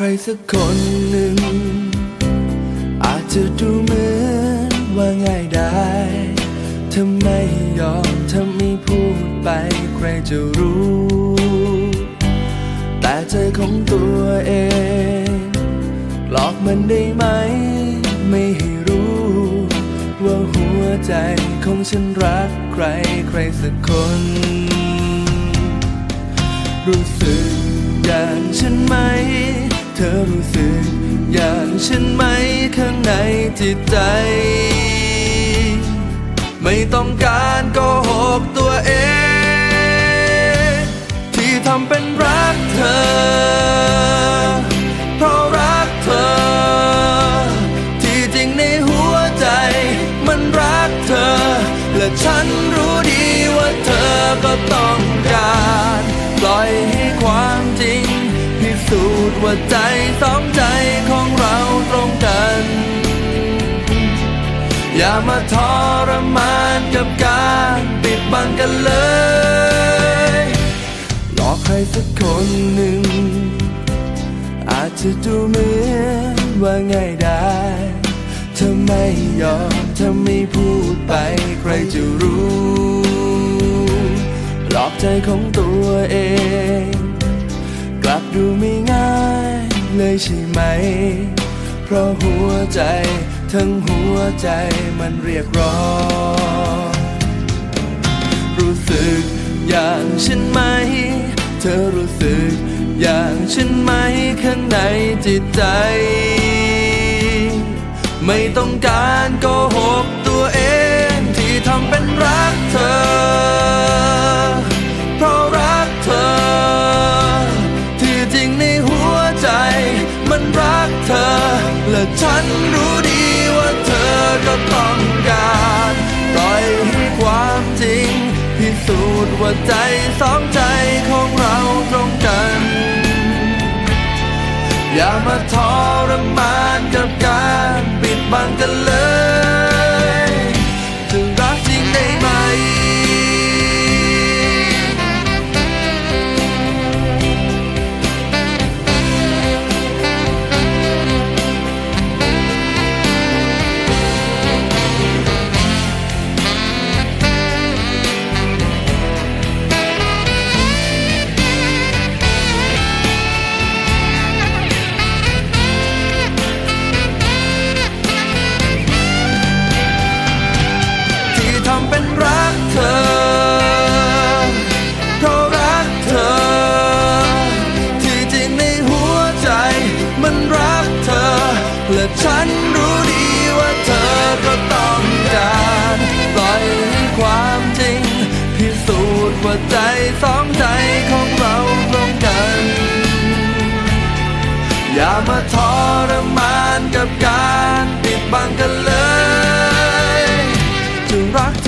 ใครสักคนหนึ่ง อาจจะดูเหมือนว่าง่ายได้ทำไมยอมทำไม่พูดไปใครจะรู้ แต่ใจของตัวเอง หลอกมันได้ไหม ไม่ให้รู้ ว่าหัวใจของฉันรักใครใครสักคน รู้สึกอย่างฉันไหม เธอรู้สึก อย่างฉันไหมข้างในจิตใจ ไม่ต้องการโกหกตัวเอง ที่ทำเป็นรักเธอ เพราะรักเธอ ที่จริงในหัวใจ มันรักเธอ และฉันรู้ดีว่าเธอก็ต้องการ ปล่อยใสูจน์ว่าใจสองใจของเราตรงกัน อย่ามาทรมานกับการปิดบังกันเลยหลอกใครสักคนหนึ่ง อาจจะดูเหมือนว่าง่ายได้ถ้าไม่ยอมถ้าไม่พูดไปใครจะรู้หลอกใจของตัวเอง กลับดูไม่ เลยใช่ไหม เพราะหัวใจทั้งหัวใจมันเรียกร้อง รู้สึกอย่างฉันไหม เธอรู้สึกอย่างฉันไหมข้างในจิตใจ ไม่ต้องการโกหกตัวเองที่ทำเป็นรักเธอ แและฉันรู้ดีว่าเธอก็ต้องการปล่อยให้ความจริง พิสูจน์ว่าใจสองใจของเราตรงกัน อย่ามาทรมานกับการปิดบังกันเลยจะรัก